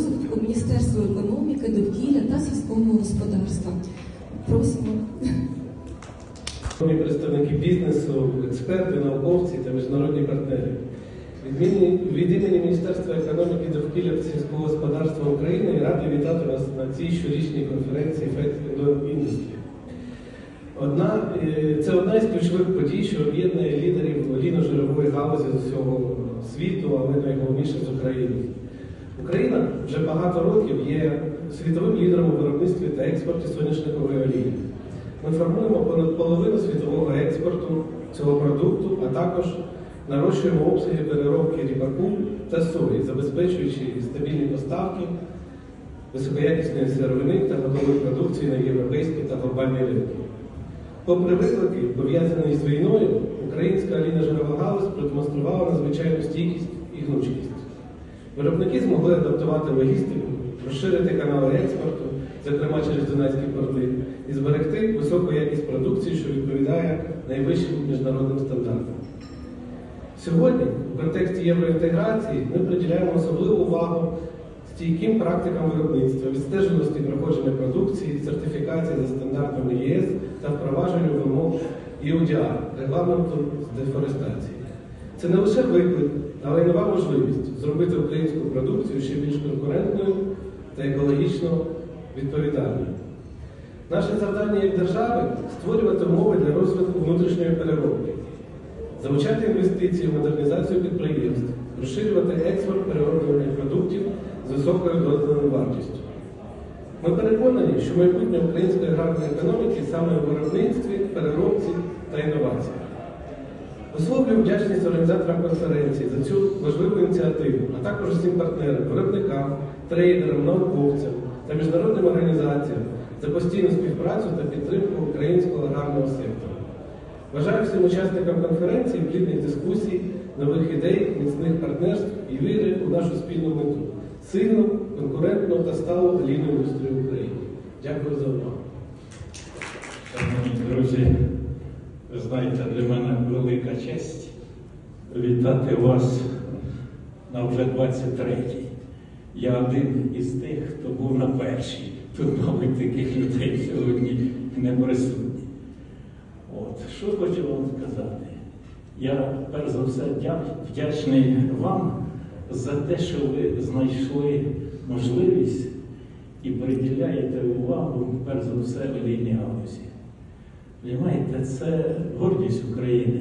розвитку, Міністерства економіки, довкілля та сільського господарства. Просимо. Представники бізнесу, експерти, науковці та міжнародні партнери. Від імені, Міністерства економіки, довкілля та сільського господарства України радий вітати вас на цій щорічній конференції індустрії. Одна, е, це одна із ключових подій, що об'єднує лідерів олійно-жирової галузі з усього світу, але найголовніше з України. Україна вже багато років є світовим лідером у виробництві та експорті соняшникової олії. Ми формуємо понад половину світового експорту цього продукту, а також нарощуємо обсяги переробки ріпаку та сої, забезпечуючи стабільні поставки високоякісної сировини та готової продукції на європейські та глобальні ринки. Попри виклики, пов'язані з війною, українська олійна жирова галузь продемонструвала надзвичайну стійкість і гнучкість. Виробники змогли адаптувати логістику, розширити канали експорту, зокрема через Дунайські порти, і зберегти високу якість продукції, що відповідає найвищим міжнародним стандартам. Сьогодні, в контексті євроінтеграції, ми приділяємо особливу увагу стійким практикам виробництва, відстеженості проходження продукції, сертифікації за стандартами ЄС та впровадженню вимог EUDR – регламенту з дефорестації. Це не лише виклик, але й нова можливість зробити українську продукцію ще більш конкурентною та екологічно відповідальною. Наше завдання як держави створювати умови для розвитку внутрішньої переробки, залучати інвестиції в модернізацію підприємств, розширювати експорт перероблюваних продуктів з високою доданою вартістю. Ми переконані, що майбутнє української аграрної економіки саме у виробництві, переробці та інноваціях. Висловлюю вдячність організаторам конференції за цю важливу ініціативу, а також усім партнерам, виробникам, трейдерам, науковцям та міжнародним організаціям за постійну співпрацю та підтримку українського аграрного сектору. Бажаю всім учасникам конференції плідних дискусій, нових ідей, міцних партнерств і віри у нашу спільну мету сильну, конкурентну та сталу олійну індустрію України. Дякую за увагу. Друзі, знаєте, для мене велика честь вітати вас на вже 23-й. Я один із тих, хто був на першій. Тут, мабуть, таких людей сьогодні не присутні. От, що хочу вам сказати. Я перш за все вдячний вам за те, що ви знайшли можливість і приділяєте увагу перш за все олійній галузі. Понимаєте, це гордість України.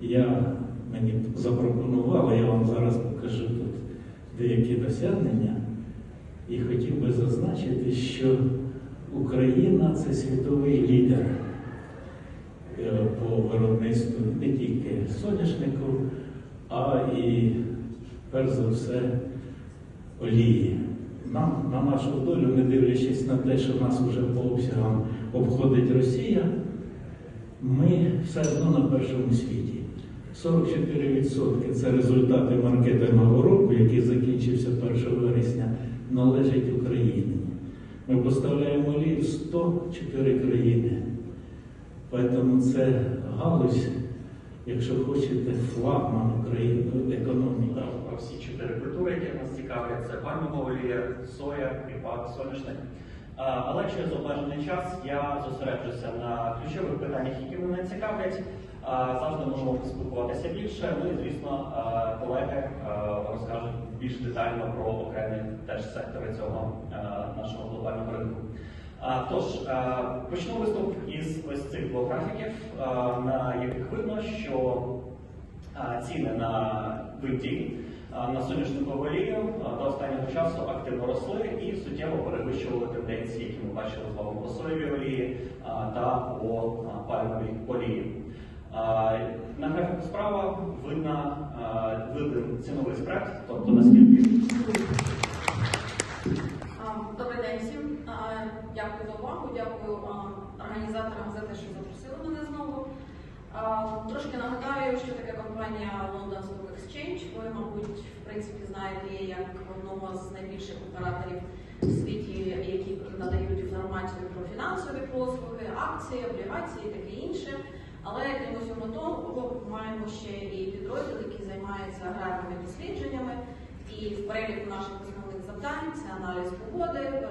Я мені запропонували, я вам зараз покажу тут деякі досягнення. І хотів би зазначити, що Україна це світовий лідер е, по виробництву не тільки соняшнику, а і перш за все олії. Нам на нашу долю, не дивлячись на те, що нас вже по обсягам обходить Росія, ми все одно на першому світі. 44% це результати маркетингового року, який закінчився 1 вересня, належить Україні. Ми поставляємо олію в 104 країни. Тому це галузь, якщо хочете, флагман України економіки. про всі чотири культури, які нас цікавлять, це пальмова олія, соя, кріпак, соняшник. Але через обмежений час я зосереджуся на ключових питаннях, які мене цікавлять. Завжди можемо поспілкуватися більше. Ну і звісно, колеги розкажуть більш детально про окремі теж сектори цього нашого глобального ринку. Тож почну виступ із ось цих двох графіків, на яких видно, що ціни на винті на соняшникову олію до останнього часу активно росли і суттєво перевищували тенденції, які ми бачили з вами по соєвій олії та по пальмовій олії. На графіку справа видно, а, виден ціновий спред, тобто наскільки Добрий день всім. Дякую за увагу, дякую організаторам за те, що запросили мене знову. Трошки нагадаю, що таке компанія London Stock Exchange. Ви, мабуть, в принципі, знаєте її як одного з найбільших операторів в світі, які надають інформацію про фінансові послуги, акції, облігації і таке інше. Але крім усього того, маємо ще і підрозділ, який займається аграрними дослідженнями. І в переліку наших основних завдань це аналіз погоди, е,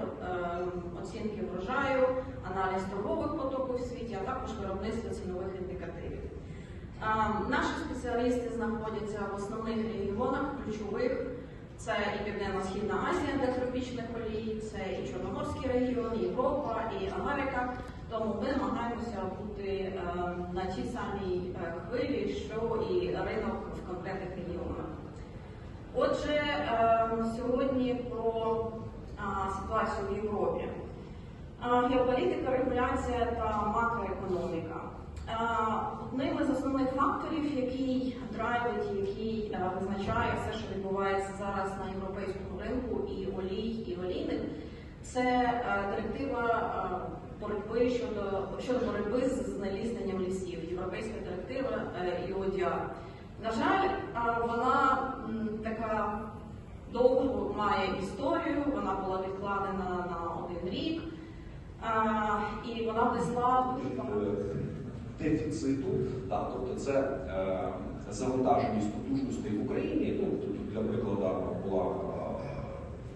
оцінки врожаю, аналіз торгових потоків в світі, а також виробництво цінових індикативів. Наші спеціалісти знаходяться в основних регіонах ключових. Це і Південно-Східна Азія, де тропічних олій, це і Чорноморський регіон, Європа, і Америка. Тому ми намагаємося бути е, на тій самій е, хвилі, що і ринок в конкретних регіонах. Отже, е, сьогодні про ситуацію в Європі. Геополітика, регуляція та макроекономіка. Одним із основних факторів, який драйвить, який е, визначає все, що відбувається зараз на європейському ринку, і олій, і олійник, це е, директива е, боротьби щодо, щодо боротьби з знелісненням лісів, європейська директива ІОДІА. На жаль, вона така довгу має історію, вона була відкладена на один рік, і вона внесла дуже дефіциту, так, тобто це е, завантаженість потужностей в Україні. Ну, тобто, для прикладу була е,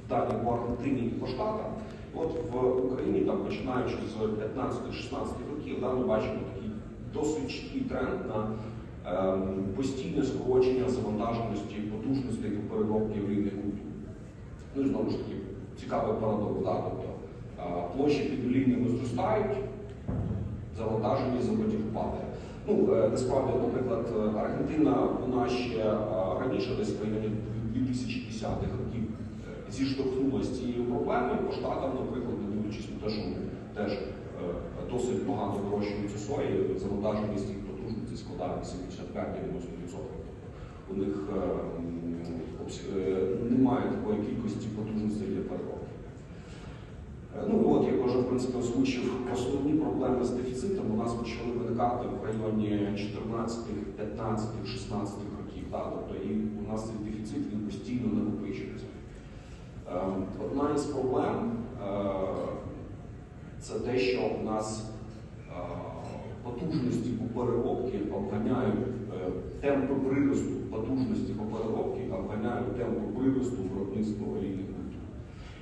дані по Аргентині по Штатам. От в Україні, там, починаючи з 15-16 років, да, ми бачимо такий досить чіткий тренд на постійне скорочення завантаженості потужностей по переробці рівних культур. Ну і знову ж таки, цікавий парадокс, да, тобто е, площі під олійними зростають, завантаження заводів падає. Ну, е, насправді, наприклад, Аргентина, вона ще е, раніше, десь в районі 2050-х років, зіштовхнулася з цією проблемою. По штатам, наприклад, не дивлячись на те, що теж досить погано вирощуються сої, завантаженість потужностей складає 85-90%. Тобто у них е, е, немає такої кількості потужностей для переробки. Е, Ну от я вже в принципі озвучив основні проблеми з дефіцитом. У нас почали виникати в районі 14, 15, 16 років. Да? Тобто і у нас цей дефіцит він постійно накопичується. Е, Одна із проблем це те, що у нас потужності по переробці обганяють е, темпи приросту потужності по переробці, обганяють темпи приросту виробництва олійних культур.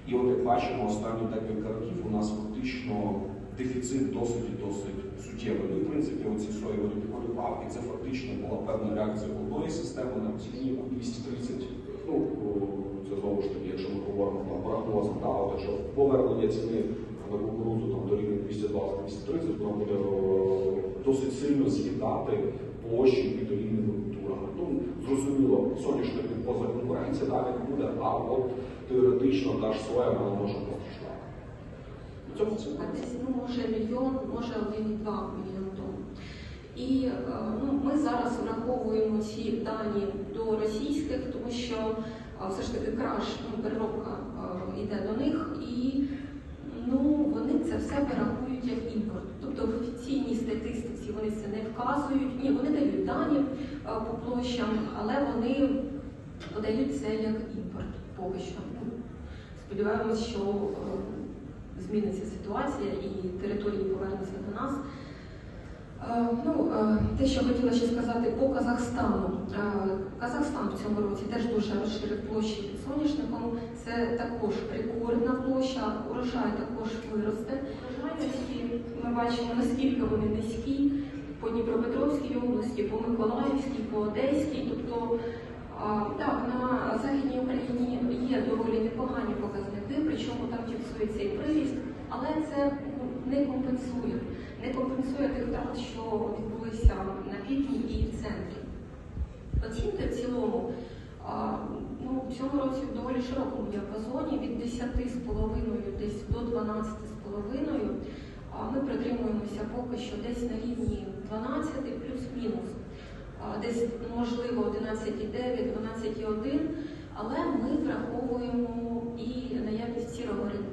І от як бачимо, останні декілька років у нас фактично дефіцит досить і досить суттєвий. Ну, і, в принципі, оці соєві правки це фактично була певна реакція одної системи на ціні у 230. Ну, це знову ж таки, якщо ми говоримо там прогноз що повернення ціни на кукурудзу там до рівня 220-230, воно буде е, досить сильно з'їдати площі під олійними культурами. Ну, зрозуміло, соняшник поза конкуренція далі не буде, а от теоретично та ж соя вона може постраждати. Це А десь ну, може мільйон, може один і два мільйон тонн. І е, ну, ми зараз враховуємо ці дані до російських, тому що е, все ж таки краш, ну, переробка йде до них, і ну, все вирахують як імпорт. Тобто в офіційній статистиці вони це не вказують. Ні, вони дають дані е, по площам, але вони подають це як імпорт поки що. Сподіваємось, що е, зміниться ситуація і території повернуться до нас. Е, Ну, е, те, що хотіла ще сказати по Казахстану. Е, Казахстан в цьому році теж дуже розширив площі під соняшником. Це також рекордна площа, урожай також виросте. Урожайності ми бачимо, наскільки вони низькі по Дніпропетровській області, по Миколаївській, по Одеській. Тобто, так, на Західній Україні є доволі непогані показники, причому там фіксується і приріст, але це ну, не компенсує. Не компенсує тих втрат, що відбулися на півдні і в центрі. Оцінки в цілому ну, в цьому році в доволі широкому діапазоні від 10,5 десь до 12,5. Ми притримуємося поки що десь на рівні 12 плюс-мінус. Десь можливо 11,9, 12,1, але ми враховуємо і наявність сірого ринку.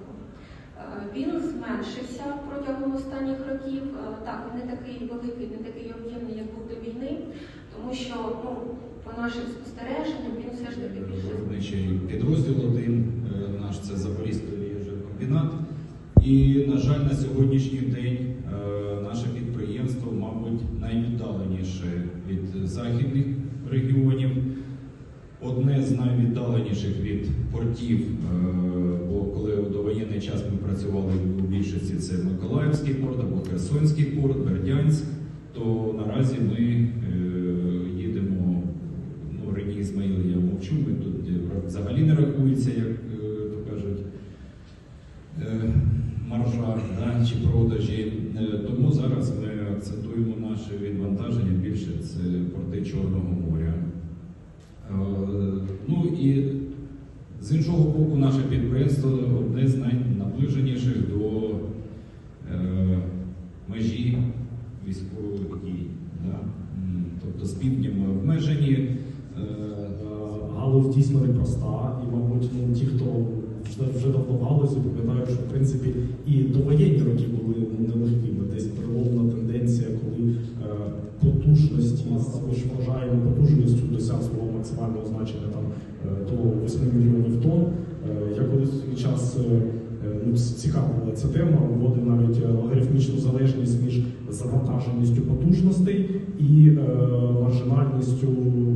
Він зменшився протягом останніх років. Е, Так, не такий великий, не такий об'ємний, як був до війни, тому що ну, по нашим спостереженням він все ж таки більше підрозділ один е, наш це Запорізький комбінат. І, на жаль, на сьогоднішній день е, наше підприємство, мабуть, найвіддаленіше від західних. Одне з найвіддаленіших від портів, е, бо коли у довоєнний час ми працювали у більшості це Миколаївський порт або Херсонський порт, Бердянськ, то наразі ми е, їдемо, ну, Рені Ізмаїл я мовчу, ми тут взагалі не рахується, як е, то кажуть, маржа да, чи продажі. Тому зараз ми акцентуємо наше відвантаження більше це порти Чорного моря. Е, Ну і з іншого боку, наше одне з найнаближеніших до е, межі військових дій. Да? Тобто з півдня ми обмежені. Е, Галузь дійсно непроста, і, мабуть, ну, ті, хто вже, вже давно в галузі, пам'ятають, що в принципі і довоєнні роки були нелегкими. Десь переломна тенденція, коли е, потужності, ми ж вважаємо потужністю досяг свого максимального значення там е, до 8 мільйонів тонн. Е, я колись в свій час е, е, ну, ц- цікава була ця тема, вводив навіть логарифмічну залежність між завантаженістю потужностей і е, маржинальністю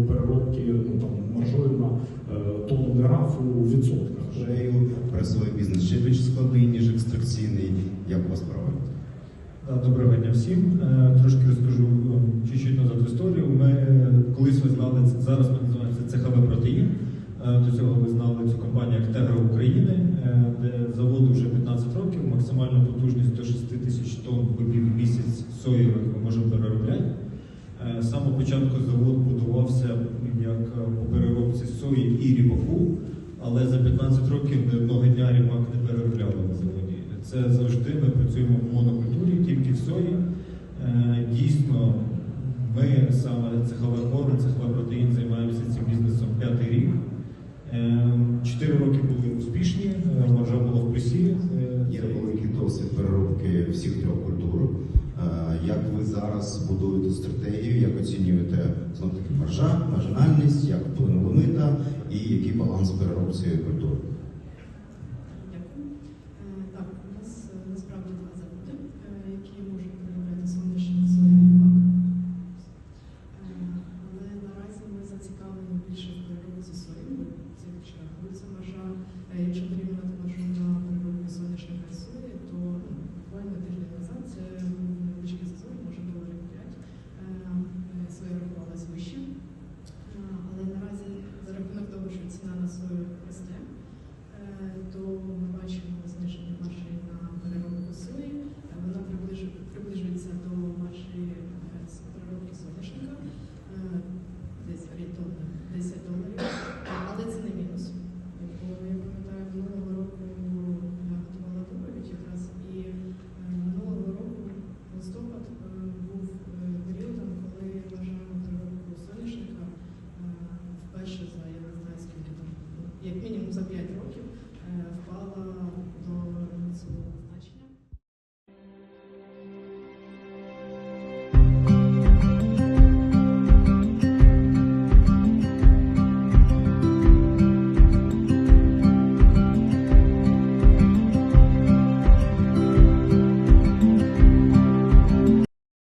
переробки ну, там, маржою на е, тонну нерафу у відсотках. Шею, пресовий бізнес ще більш складний, ніж екстракційний. Як у вас справа? Доброго дня всім. Трошки розкажу чуть-чуть назад історію. Ми колись ви знали, це- зараз ми називаємо це ЦХВ Протеїн. Е, До цього ви знали цю компанію як Тегра України, е, де заводу вже 15 років, максимальна потужність до 6 тисяч тонн кубів в місяць соєвих ми можемо переробляти. Е, З самого початку завод будувався як по переробці сої і ріпаку, але за 15 років ні одного дня ріпак не переробляли на заводі. Це завжди ми працюємо в монокультурі, тільки в сої. Дійсно, ми саме цехове корм, цехове протеїн займаємося цим бізнесом п'ятий рік. Е, Чотири роки були успішні, вже була в плюсі. Е, Є великий досвід переробки всіх трьох культур. Е, Як ви зараз будуєте стратегію, як оцінюєте знов таки маржа, маржинальність, як вплинула мита і який баланс переробці культур?